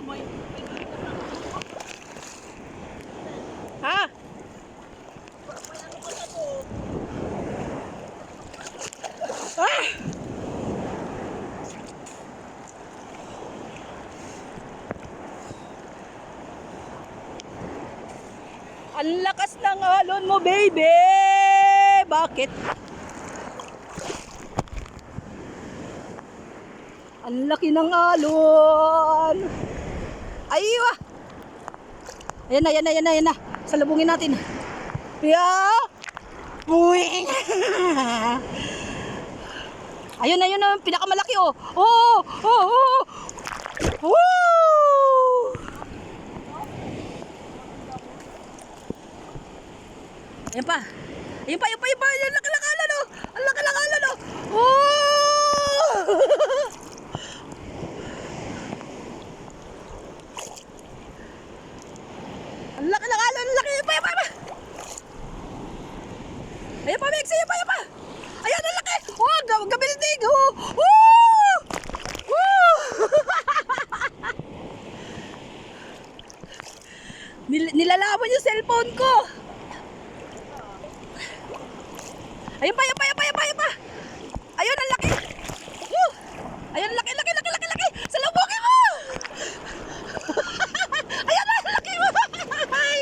Ha? Ah! Ang lakas ng alon mo, baby! Bakit? Ang laki ng alon! Aywa! Ayan na, ayan na, ayan na, ayan na. Salubungin natin. Yeah! Uwing! ayun na, ayun na. Pinakamalaki, oh. Oh! Oh! Oh! Woo! Ayan pa. Ayan pa, ayan pa, ayan pa. Ang laki ng alon, oh. Ang laki ng alon, oh. Oh! Ang laki ng alon, ang laki. Ayan pa, ayan pa, ayan pa. Ayan pa, Mex. Ayan pa, ayan pa. Ayan, ang laki. Oh, gab gabilitig. Oh. Woo! Woo! Nil nilalaman yung cellphone ko. Ayun pa, ayun pa, ayun pa, ayun pa, ayun pa. Ayun, ang laki. Woo! Ayun, laki, laki, laki, laki, laki. Salubungin mo! Ayun, ang laki mo! Ay!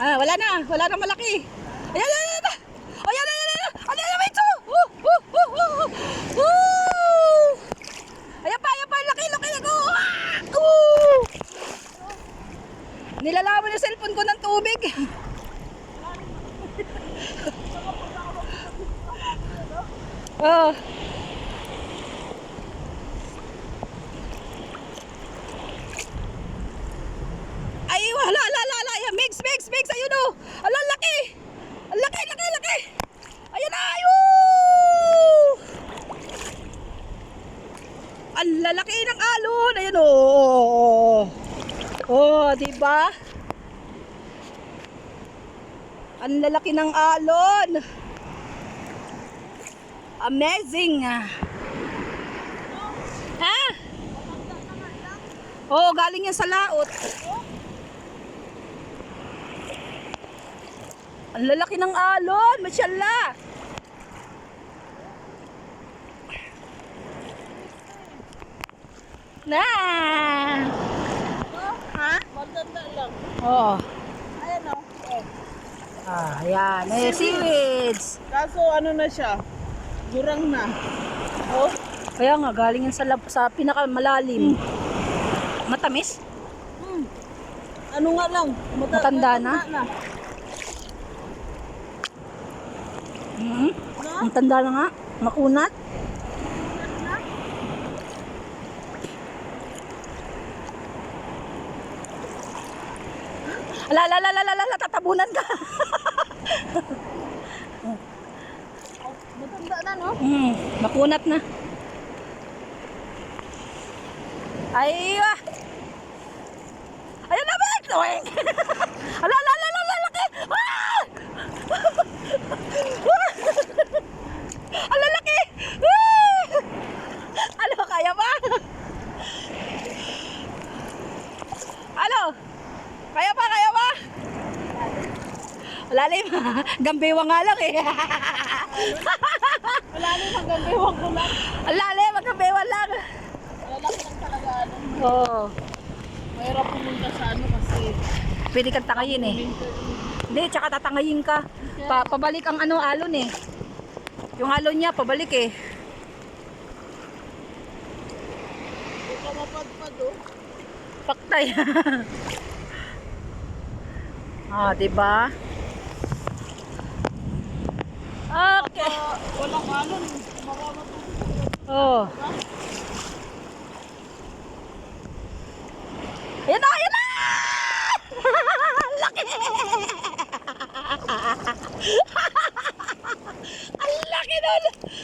ah, wala na. Wala na malaki. Ayan, ayan, ayan. Ayan, ayan, ayan. Ayan, ayan, ayan. Woo! Woo! Woo! Woo! Woo! Ayan pa, ayan pa. Laki, laki, laki. Ah! Woo! Nilalaman yung cellphone ko ng tubig. Oh. Ay, wala, wala, wala. Ayan, mix, mix, mix. Ayun oh. Ala, laki. Laki, laki, laki. Ayan na, ayun. Ang lalaki ng alon. Ayan oh. Oh, di ba? Ang lalaki ng alon. Amazing. Ha? Oo, galing yan sa laot. Ang lalaki ng alon, mashallah. Na. Ha? Maganda lang. Oo. Oh. Ah, ayan. Eh, seaweeds. Kaso ano na siya? Gurang na. Oh. Kaya nga, galing yan sa, lab, sa pinakamalalim. Matamis? Hmm. Ano nga lang? Mata- Matanda na? na. Mm No? Ang tanda na nga. Makunat. Ala, ala, ala, ala, ala, tatabunan ka. Matanda na no? Mm, makunat na. Ay, ah. Ayun na, Bex! Oink! Ala, ala, ala, ala, laki! Ah! Ala, laki! Ah! Ano, kaya ba? Ano? Kaya pa, Lalim. Gambewa nga lang eh. Wala na hanggang bewang ko lang. Ang lalim, magkambewa lang. Lalaki lang talaga ano. Oo. Mahirap pumunta sa ano kasi Pwede kang tangayin eh. Hindi, tsaka tatangayin ka. Pa pabalik ang ano, alon eh. Yung alon niya, pabalik eh. Hindi ka mapadpad oh. Paktay. ah, di ba? Okay. Ah, walang. Marama Oh. Ayan na, ayan na! Laki! Ang laki nun!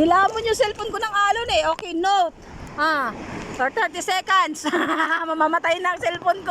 Nilamon yung cellphone ko ng alon eh. Okay, note. Ah, for 30 seconds. Mamamatay na ang cellphone ko.